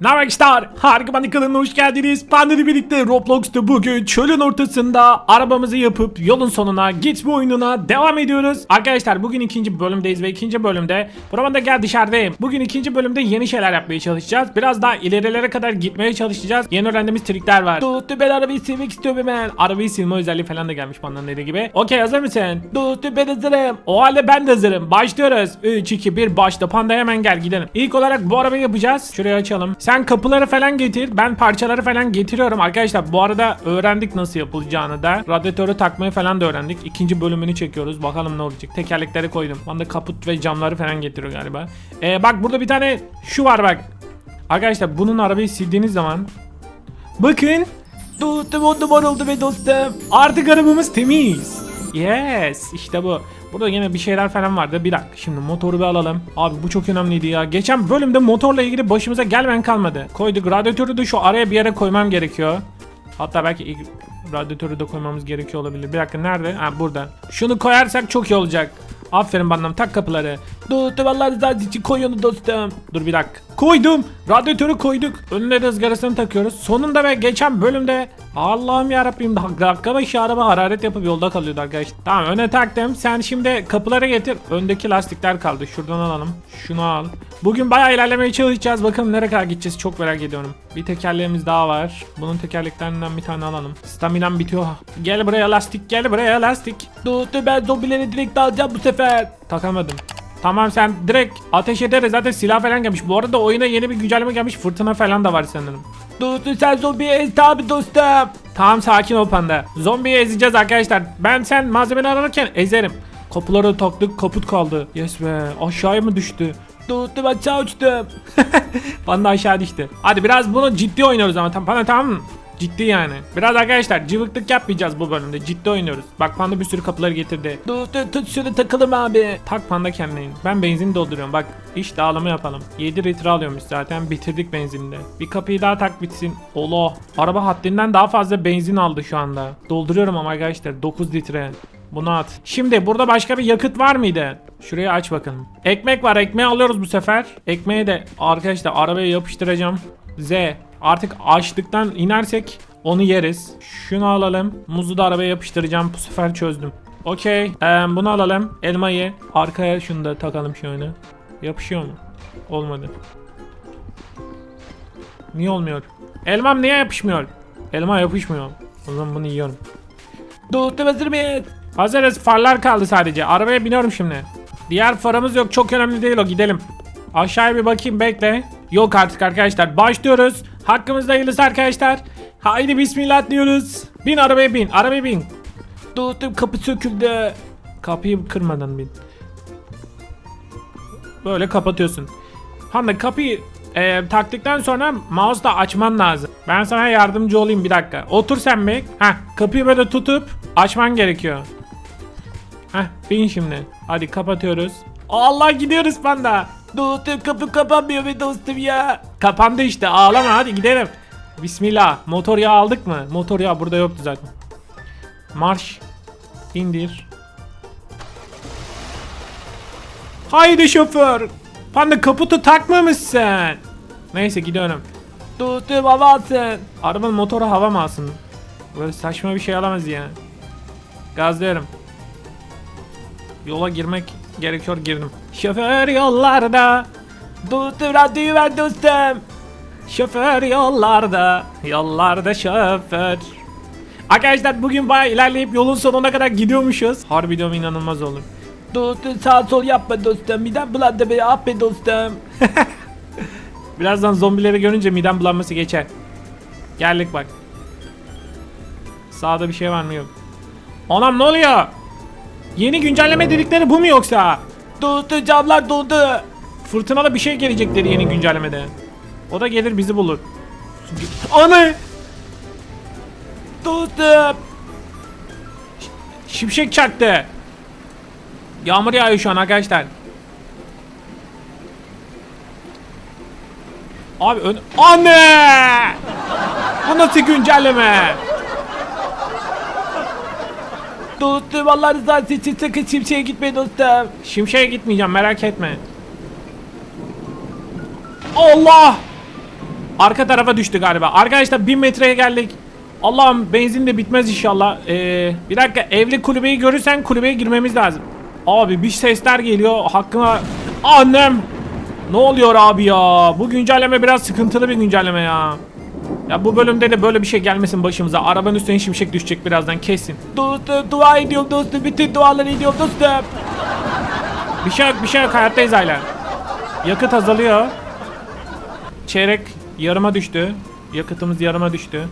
Ne arkadaşlar? Harika Panik kanalına hoş geldiniz. Pandemi birlikte Roblox'ta bugün çölün ortasında arabamızı yapıp yolun sonuna gitme oyununa devam ediyoruz. Arkadaşlar bugün ikinci bölümdeyiz ve ikinci bölümde Buraman da gel dışarıdayım. Bugün ikinci bölümde yeni şeyler yapmaya çalışacağız. Biraz daha ilerilere kadar gitmeye çalışacağız. Yeni öğrendiğimiz trikler var. Dur ben arabayı silmek istiyorum hemen. Arabayı silme özelliği falan da gelmiş bana dediği gibi. Okey hazır mısın? Dur ben hazırım. O halde ben de hazırım. Başlıyoruz. 3, 2, 1 başla. Panda hemen gel gidelim. İlk olarak bu arabayı yapacağız. Şurayı açalım. Sen kapıları falan getir. Ben parçaları falan getiriyorum. Arkadaşlar bu arada öğrendik nasıl yapılacağını da. Radyatörü takmayı falan da öğrendik. İkinci bölümünü çekiyoruz. Bakalım ne olacak. Tekerlekleri koydum. Bana kaput ve camları falan getiriyor galiba. Ee, bak burada bir tane şu var bak. Arkadaşlar bunun arabayı sildiğiniz zaman Bakın. Dostum on numara oldu be dostum. Artık arabamız temiz. Yes işte bu. Burada yine bir şeyler falan vardı. Bir dakika şimdi motoru bir alalım. Abi bu çok önemliydi ya. Geçen bölümde motorla ilgili başımıza gelmeyen kalmadı. Koyduk radyatörü de şu araya bir yere koymam gerekiyor. Hatta belki ilk radyatörü de koymamız gerekiyor olabilir. Bir dakika nerede? Ha burada. Şunu koyarsak çok iyi olacak. Aferin bandım tak kapıları. Dostum Allah rızası için koy dostum. Dur bir dakika. Koydum. Radyatörü koyduk. Önüne de ızgarasını takıyoruz. Sonunda ve geçen bölümde Allah'ım yarabbim dakika başı araba hararet yapıp yolda kalıyordu arkadaşlar. Tamam öne taktım. Sen şimdi kapıları getir. Öndeki lastikler kaldı. Şuradan alalım. Şunu al. Bugün bayağı ilerlemeye çalışacağız. Bakalım nereye kadar gideceğiz. Çok merak ediyorum. Bir tekerleğimiz daha var. Bunun tekerleklerinden bir tane alalım. Staminam bitiyor. Gel buraya lastik. Gel buraya lastik. Dostum ben zombileri direkt alacağım bu sefer. Takamadım. Tamam sen direkt ateş ederiz zaten silah falan gelmiş. Bu arada oyuna yeni bir güncelleme gelmiş. Fırtına falan da var sanırım. Dostum sen zombiyi ez tabi dostum. Tamam sakin ol panda. Zombiyi ezeceğiz arkadaşlar. Ben sen malzemeleri ararken ezerim. Kapıları taktık kaput kaldı. Yes be aşağıya mı düştü? Dostum aşağı uçtum. panda aşağı düştü. Hadi biraz bunu ciddi oynuyoruz ama panda tamam mı? Ciddi yani. Biraz arkadaşlar cıvıklık yapmayacağız bu bölümde. Ciddi oynuyoruz. Bak panda bir sürü kapıları getirdi. Dur dur tut şunu takalım abi. Tak panda kendini. Ben benzin dolduruyorum. Bak iş dağılımı yapalım. 7 litre alıyormuş zaten. Bitirdik benzinde. Bir kapıyı daha tak bitsin. Olo. Araba haddinden daha fazla benzin aldı şu anda. Dolduruyorum ama arkadaşlar 9 litre. Bunu at. Şimdi burada başka bir yakıt var mıydı? Şurayı aç bakalım. Ekmek var. Ekmeği alıyoruz bu sefer. Ekmeği de arkadaşlar arabaya yapıştıracağım. Z. Artık açlıktan inersek onu yeriz. Şunu alalım. Muzu da arabaya yapıştıracağım. Bu sefer çözdüm. Okey. Ee, bunu alalım. Elmayı. Arkaya şunu da takalım şöyle. Yapışıyor mu? Olmadı. Niye olmuyor? Elmam niye yapışmıyor? Elma yapışmıyor. O zaman bunu yiyorum. Dostum hazır mıyız? Hazırız. Farlar kaldı sadece. Arabaya biniyorum şimdi. Diğer farımız yok. Çok önemli değil o. Gidelim. Aşağıya bir bakayım bekle. Yok artık arkadaşlar. Başlıyoruz. Hakkımızda hayırlısı arkadaşlar. Haydi bismillah diyoruz. Bin arabaya bin. Arabaya bin. Dostum kapı söküldü. Kapıyı kırmadan bin. Böyle kapatıyorsun. Hamdi kapıyı e, taktıktan sonra mouse'la açman lazım. Ben sana yardımcı olayım bir dakika. Otur sen bir. Heh, kapıyı böyle tutup açman gerekiyor. Heh, bin şimdi. Hadi kapatıyoruz. Allah gidiyoruz panda. Dostum kapı kapanmıyor be dostum ya. Kapandı işte ağlama hadi gidelim. Bismillah. Motor yağı aldık mı? Motor yağı burada yoktu zaten. Marş. İndir. Haydi şoför. Panda kaputu takmamışsın. Neyse gidiyorum. Dostum hava alsın. Arabanın motoru hava mı alsın? Böyle saçma bir şey alamaz ya. Gazlıyorum. Yola girmek gerekiyor girdim. Şoför yollarda. Dostum radyoyu ver dostum. Şoför yollarda. Yollarda şoför. Arkadaşlar bugün bayağı ilerleyip yolun sonuna kadar gidiyormuşuz. Harbi diyorum inanılmaz olur. Dostum sağ sol yapma dostum. Midem bulandı beni affet dostum. Birazdan zombileri görünce midem bulanması geçer. Geldik bak. Sağda bir şey var mı yok. Anam ne oluyor? Yeni güncelleme dedikleri bu mu yoksa? Dondu camlar dondu. Fırtınalı bir şey gelecekleri yeni güncellemede. O da gelir bizi bulur. Ana! Dostum. Şimşek çaktı. Yağmur yağıyor şu an arkadaşlar. Abi ön... Anne! Bu nasıl güncelleme? Dostum Allah rızası için sakın şimşeye gitme dostum. Şimşeye gitmeyeceğim merak etme. Allah! Arka tarafa düştü galiba. Arkadaşlar 1000 metreye geldik. Allah'ım benzin de bitmez inşallah. Ee, bir dakika evli kulübeyi görürsen kulübeye girmemiz lazım. Abi bir sesler geliyor hakkına. Annem. Ne oluyor abi ya? Bu güncelleme biraz sıkıntılı bir güncelleme ya. Ya bu bölümde de böyle bir şey gelmesin başımıza. Arabanın üstüne şimşek düşecek birazdan kesin. Dostum dua ediyorum dostum. Bütün duaları ediyorum dostum. Bir şey yok bir şey yok hayattayız hala. Yakıt azalıyor. Çeyrek yarıma düştü. Yakıtımız yarıma düştü.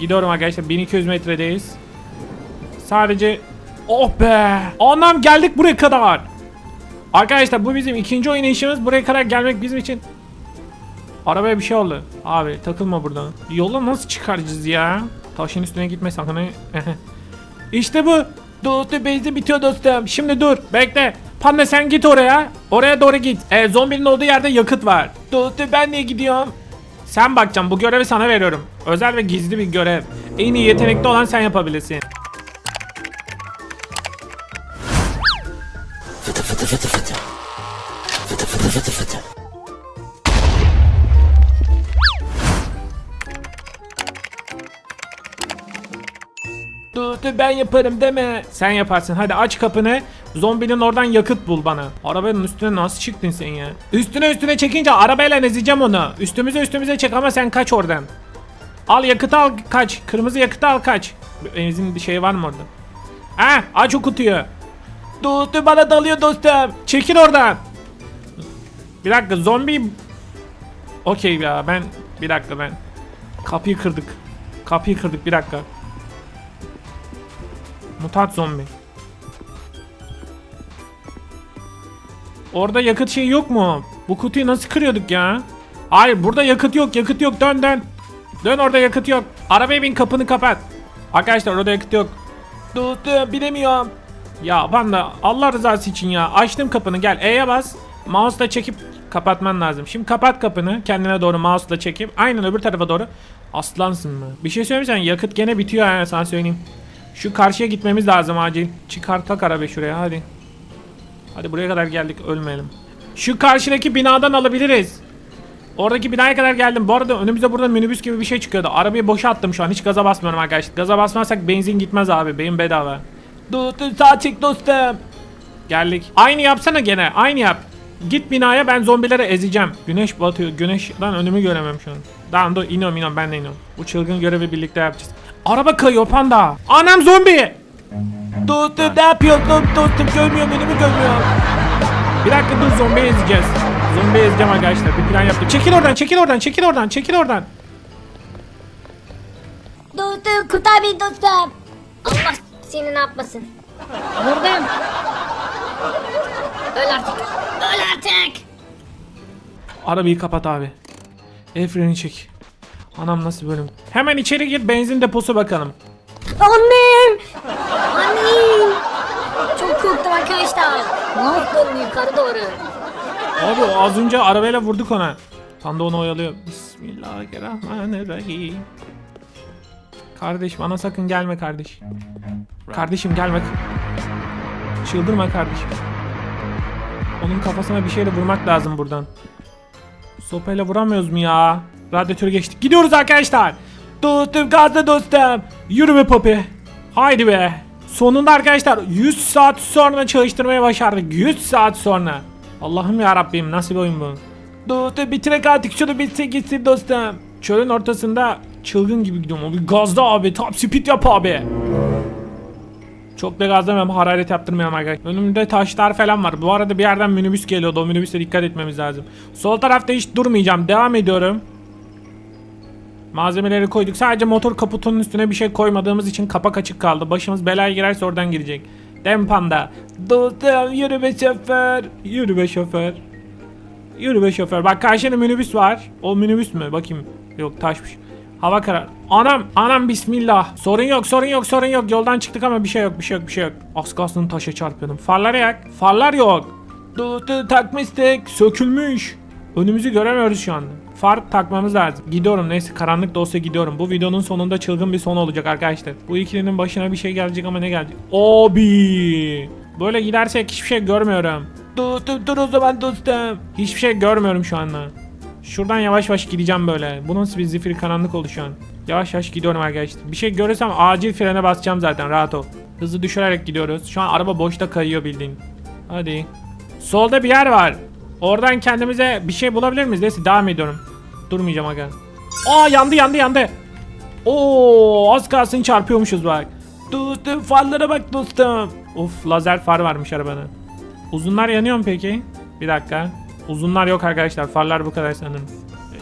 Gidiyorum arkadaşlar 1200 metredeyiz. Sadece Oh be! Anam geldik buraya kadar. Arkadaşlar bu bizim ikinci oynayışımız. Buraya kadar gelmek bizim için Arabaya bir şey oldu. Abi takılma buradan. Yola nasıl çıkaracağız ya? Taşın üstüne gitme sakın. işte bu. Dostum benzin bitiyor dostum. Şimdi dur. Bekle. Panda sen git oraya. Oraya doğru git. E, zombinin olduğu yerde yakıt var. Dostum ben niye gidiyorum? Sen bakacaksın. Bu görevi sana veriyorum. Özel ve gizli bir görev. En iyi yetenekli olan sen yapabilirsin. Dur dur ben yaparım deme. Sen yaparsın. Hadi aç kapını. Zombinin oradan yakıt bul bana. Arabanın üstüne nasıl çıktın sen ya? Üstüne üstüne çekince arabayla ezeceğim onu. Üstümüze üstümüze çek ama sen kaç oradan. Al yakıtı al kaç. Kırmızı yakıtı al kaç. Benzin bir şey var mı orada? Ha aç o kutuyu. Dostum bana dalıyor dostum. Çekil oradan. Bir dakika zombi... Okey ya ben... Bir dakika ben... Kapıyı kırdık. Kapıyı kırdık bir dakika. Mutant zombi. Orada yakıt şey yok mu? Bu kutuyu nasıl kırıyorduk ya? Hayır burada yakıt yok yakıt yok dön dön. Dön orada yakıt yok. Arabaya bin kapını kapat. Arkadaşlar orada yakıt yok. Dostum bilemiyorum. Ya panda Allah rızası için ya açtım kapını gel E'ye bas. Mouse'la çekip kapatman lazım. Şimdi kapat kapını kendine doğru mouse'la çekip aynen öbür tarafa doğru. Aslansın mı? Bir şey söyleyeyim sen yakıt gene bitiyor ha sana söyleyeyim. Şu karşıya gitmemiz lazım acil. Çıkartak arabayı şuraya hadi. Hadi buraya kadar geldik ölmeyelim. Şu karşıdaki binadan alabiliriz. Oradaki binaya kadar geldim. Bu arada önümüzde burada minibüs gibi bir şey çıkıyordu. Arabayı boşa attım şu an. Hiç gaza basmıyorum arkadaşlar. Gaza basmazsak benzin gitmez abi. Beyin bedava. Dostum sağ çek dostum. Geldik. Aynı yapsana gene. Aynı yap. Git binaya ben zombileri ezeceğim. Güneş batıyor. Güneşten önümü göremem şu an. Tamam dur iniyorum iniyorum ben de iniyorum. Bu çılgın görevi birlikte yapacağız. Araba kayıyor panda. Anam zombi. Dostum ne yapıyorsun dostum görmüyorum önümü görmüyorum. Bir dakika dur zombi ezeceğiz. Zombi ezeceğim arkadaşlar. Bir plan yaptım. Çekil oradan, çekil oradan, çekil oradan, çekil oradan. Dostum kurtar beni dostum. Allah seni ne yapmasın. Vurdum. Artık. Arabayı kapat abi. El freni çek. Anam nasıl bölüm. Hemen içeri gir benzin deposu bakalım. Annem. Annem. Çok korktum arkadaşlar. Mouse döndü yukarı doğru. Abi az önce arabayla vurduk ona. Panda onu oyalıyor. Bismillahirrahmanirrahim. Kardeş bana sakın gelme kardeş. Kardeşim gelme. Çıldırma kardeşim. Onun kafasına bir şeyle vurmak lazım buradan. Sopayla vuramıyoruz mu ya? Radyatörü geçtik. Gidiyoruz arkadaşlar. Dostum gazla dostum. Yürü be Poppy. Haydi be. Sonunda arkadaşlar 100 saat sonra çalıştırmaya başardık. 100 saat sonra. Allah'ım ya Rabbim nasıl bir oyun bu? Dostum bitirek artık şunu bitsin gitsin dostum. Çölün ortasında çılgın gibi gidiyorum. Gazda abi. Top speed yap abi. Çok da gazlamıyorum hararet yaptırmıyorum arkadaşlar. Önümde taşlar falan var. Bu arada bir yerden minibüs geliyordu. O minibüse dikkat etmemiz lazım. Sol tarafta hiç durmayacağım. Devam ediyorum. Malzemeleri koyduk. Sadece motor kaputunun üstüne bir şey koymadığımız için kapak açık kaldı. Başımız belaya girerse oradan girecek. Dem panda. Dostum yürü be şoför. Yürü be şoför. Yürü be şoför. Bak karşında minibüs var. O minibüs mü? Bakayım. Yok taşmış. Hava karar. Anam, anam bismillah. Sorun yok, sorun yok, sorun yok. Yoldan çıktık ama bir şey yok, bir şey yok, bir şey yok. Az kalsın taşa çarpıyordum. Farları yak. Farlar yok. Dur takmıştık. Sökülmüş. Önümüzü göremiyoruz şu anda. Far takmamız lazım. Gidiyorum neyse karanlık da olsa gidiyorum. Bu videonun sonunda çılgın bir son olacak arkadaşlar. Bu ikilinin başına bir şey gelecek ama ne gelecek? Abi. Böyle gidersek hiçbir şey görmüyorum. Dur dur dur o zaman dostum. Hiçbir şey görmüyorum şu anda. Şuradan yavaş yavaş gideceğim böyle. Bu nasıl bir zifiri karanlık oldu şu an. Yavaş yavaş gidiyorum arkadaşlar. Bir şey görürsem acil frene basacağım zaten rahat ol. Hızı düşürerek gidiyoruz. Şu an araba boşta kayıyor bildiğin. Hadi. Solda bir yer var. Oradan kendimize bir şey bulabilir miyiz? Neyse devam ediyorum. Durmayacağım aga. Aa yandı yandı yandı. Oo az kalsın çarpıyormuşuz bak. Dostum farlara bak dostum. Of lazer far varmış arabanın. Uzunlar yanıyor mu peki? Bir dakika. Uzunlar yok arkadaşlar. Farlar bu kadar sanırım.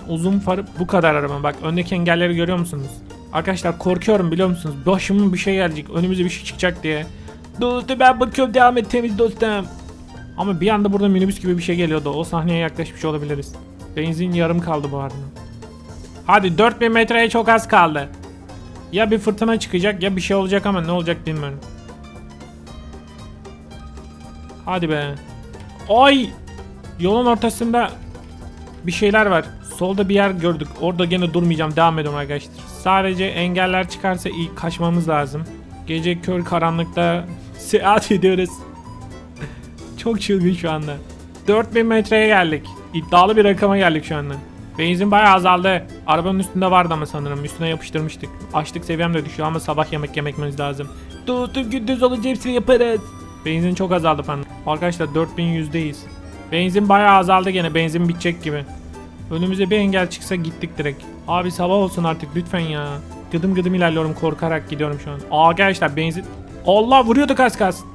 E, Uzun far bu kadar araba. Bak öndeki engelleri görüyor musunuz? Arkadaşlar korkuyorum biliyor musunuz? Başıma bir şey gelecek. Önümüze bir şey çıkacak diye. Dostum ben bakıyorum devam et temiz dostum. Ama bir anda burada minibüs gibi bir şey geliyordu. O sahneye yaklaşmış olabiliriz. Benzin yarım kaldı bu arada. Hadi 4000 metreye çok az kaldı. Ya bir fırtına çıkacak ya bir şey olacak ama ne olacak bilmiyorum. Hadi be. Ay! Yolun ortasında bir şeyler var. Solda bir yer gördük. Orada gene durmayacağım. Devam ediyorum arkadaşlar. Sadece engeller çıkarsa ilk kaçmamız lazım. Gece kör karanlıkta seyahat ediyoruz. Çok çılgın şu anda. 4000 metreye geldik. İddialı bir rakama geldik şu anda. Benzin bayağı azaldı. Arabanın üstünde vardı ama sanırım. Üstüne yapıştırmıştık. Açlık seviyem de düşüyor ama sabah yemek yemekmemiz lazım. Tutup gündüz olunca hepsini yaparız. Benzin çok azaldı falan. Arkadaşlar 4100'deyiz. Benzin bayağı azaldı gene. Benzin bitecek gibi. Önümüze bir engel çıksa gittik direkt. Abi sabah olsun artık lütfen ya. Gıdım gıdım ilerliyorum korkarak gidiyorum şu an. Aa arkadaşlar benzin... Allah vuruyorduk az kalsın.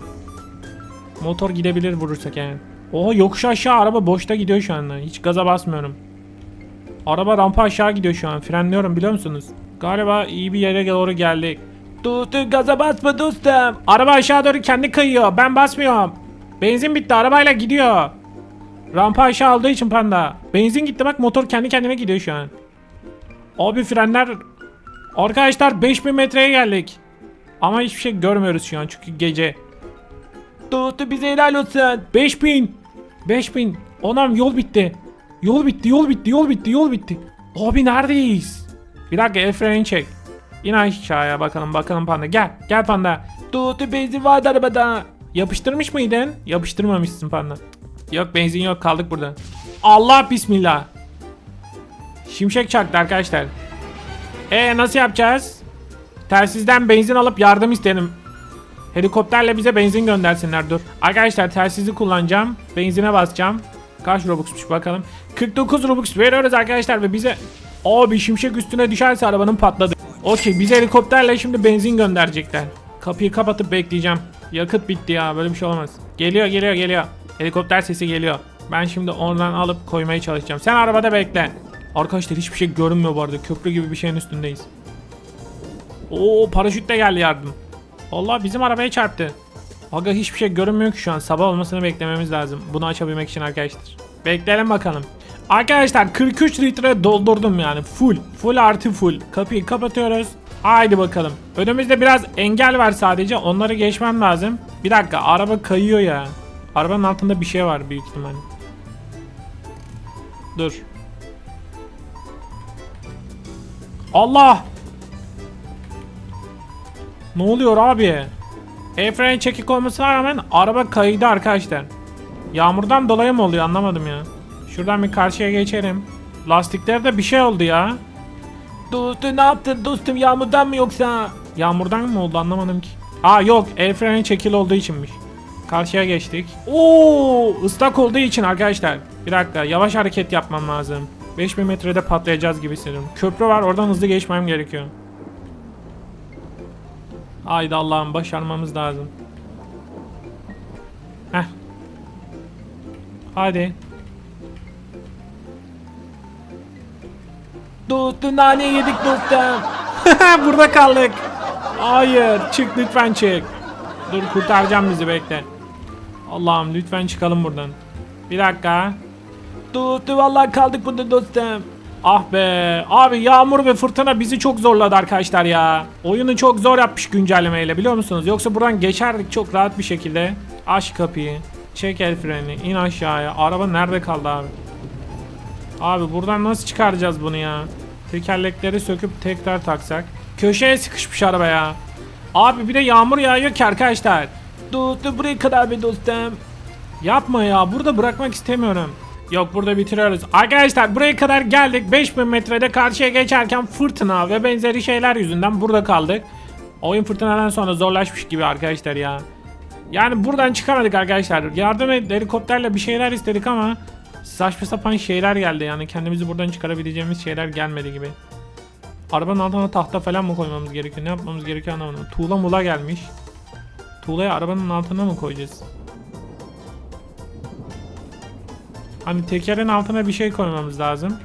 Motor gidebilir vurursak yani. Oha yokuş aşağı araba boşta gidiyor şu anda. Hiç gaza basmıyorum. Araba rampa aşağı gidiyor şu an. Frenliyorum biliyor musunuz? Galiba iyi bir yere doğru geldik. Dostum gaza basma dostum. Araba aşağı doğru kendi kayıyor. Ben basmıyorum. Benzin bitti arabayla gidiyor. Rampa aşağı aldığı için panda. Benzin gitti bak motor kendi kendine gidiyor şu an. Abi frenler... Arkadaşlar 5000 metreye geldik. Ama hiçbir şey görmüyoruz şu an çünkü gece. Dostum bize helal olsun. 5000. 5000. Onam yol bitti. Yol bitti, yol bitti, yol bitti, yol bitti. Abi neredeyiz? Bir dakika el freni çek. İn aşağıya bakalım bakalım panda. Gel, gel panda. Tutu benzin vardı arabada. Yapıştırmış mıydın? Yapıştırmamışsın panda. Yok benzin yok kaldık burada. Allah bismillah. Şimşek çaktı arkadaşlar. E nasıl yapacağız? Telsizden benzin alıp yardım istedim. Helikopterle bize benzin göndersinler dur. Arkadaşlar telsizi kullanacağım. Benzine basacağım. Kaç Robux'muş bakalım. 49 Robux veriyoruz arkadaşlar ve bize... Abi şimşek üstüne düşerse arabanın patladı. Okey bize helikopterle şimdi benzin gönderecekler. Kapıyı kapatıp bekleyeceğim. Yakıt bitti ya böyle bir şey olamaz. Geliyor geliyor geliyor. Helikopter sesi geliyor. Ben şimdi oradan alıp koymaya çalışacağım. Sen arabada bekle. Arkadaşlar hiçbir şey görünmüyor bu arada. Köprü gibi bir şeyin üstündeyiz. Oo paraşütle geldi yardım. Allah bizim arabaya çarptı. Aga hiçbir şey görünmüyor ki şu an. Sabah olmasını beklememiz lazım. Bunu açabilmek için arkadaşlar. Bekleyelim bakalım. Arkadaşlar 43 litre doldurdum yani. Full. Full artı full. Kapıyı kapatıyoruz. Haydi bakalım. Önümüzde biraz engel var sadece. Onları geçmem lazım. Bir dakika araba kayıyor ya. Arabanın altında bir şey var büyük ihtimalle. Dur. Allah! Ne oluyor abi? El freni çekik olmasına rağmen araba kaydı arkadaşlar. Yağmurdan dolayı mı oluyor anlamadım ya. Şuradan bir karşıya geçelim. Lastiklerde bir şey oldu ya. Dostum ne yaptın dostum yağmurdan mı yoksa? Yağmurdan mı oldu anlamadım ki. Aa yok el freni çekil olduğu içinmiş. Karşıya geçtik. Oo ıslak olduğu için arkadaşlar. Bir dakika yavaş hareket yapmam lazım. 5000 metrede patlayacağız gibi hissediyorum. Köprü var oradan hızlı geçmem gerekiyor. Haydi Allah'ım başarmamız lazım. Heh. Hadi. Dostum nane yedik dostum. Burada kaldık. Hayır çık lütfen çık. Dur kurtaracağım bizi bekle. Allah'ım lütfen çıkalım buradan. Bir dakika. Dostum vallahi kaldık burada dostum. Ah be. Abi yağmur ve fırtına bizi çok zorladı arkadaşlar ya. Oyunu çok zor yapmış güncellemeyle biliyor musunuz? Yoksa buradan geçerdik çok rahat bir şekilde. Aç kapıyı. Çek el freni. in aşağıya. Araba nerede kaldı abi? Abi buradan nasıl çıkaracağız bunu ya? Tekerlekleri söküp tekrar taksak. Köşeye sıkışmış araba ya. Abi bir de yağmur yağıyor ki arkadaşlar. Dostum buraya kadar be dostum. Yapma ya burada bırakmak istemiyorum. Yok burada bitiriyoruz. Arkadaşlar buraya kadar geldik. 5000 metrede karşıya geçerken fırtına ve benzeri şeyler yüzünden burada kaldık. Oyun fırtınadan sonra zorlaşmış gibi arkadaşlar ya. Yani buradan çıkamadık arkadaşlar. Yardım et helikopterle bir şeyler istedik ama saçma sapan şeyler geldi yani kendimizi buradan çıkarabileceğimiz şeyler gelmedi gibi. Arabanın altına tahta falan mı koymamız gerekiyor? Ne yapmamız gerekiyor anlamadım. Tuğla mula gelmiş. Tuğlayı arabanın altına mı koyacağız? Hani tekerin altına bir şey koymamız lazım.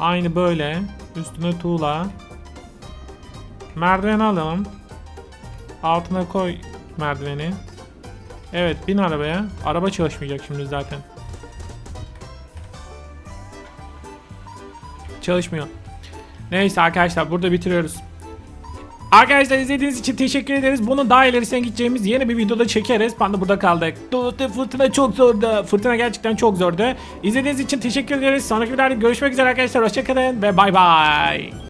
Aynı böyle. Üstüne tuğla. Merdiven alalım. Altına koy merdiveni. Evet bin arabaya. Araba çalışmayacak şimdi zaten. Çalışmıyor. Neyse arkadaşlar burada bitiriyoruz. Arkadaşlar izlediğiniz için teşekkür ederiz. Bunu daha ilerisine gideceğimiz yeni bir videoda çekeriz. De burada kaldık. Fırtına çok zordu. Fırtına gerçekten çok zordu. İzlediğiniz için teşekkür ederiz. Sonraki videoda görüşmek üzere arkadaşlar. Hoşçakalın ve bay bay.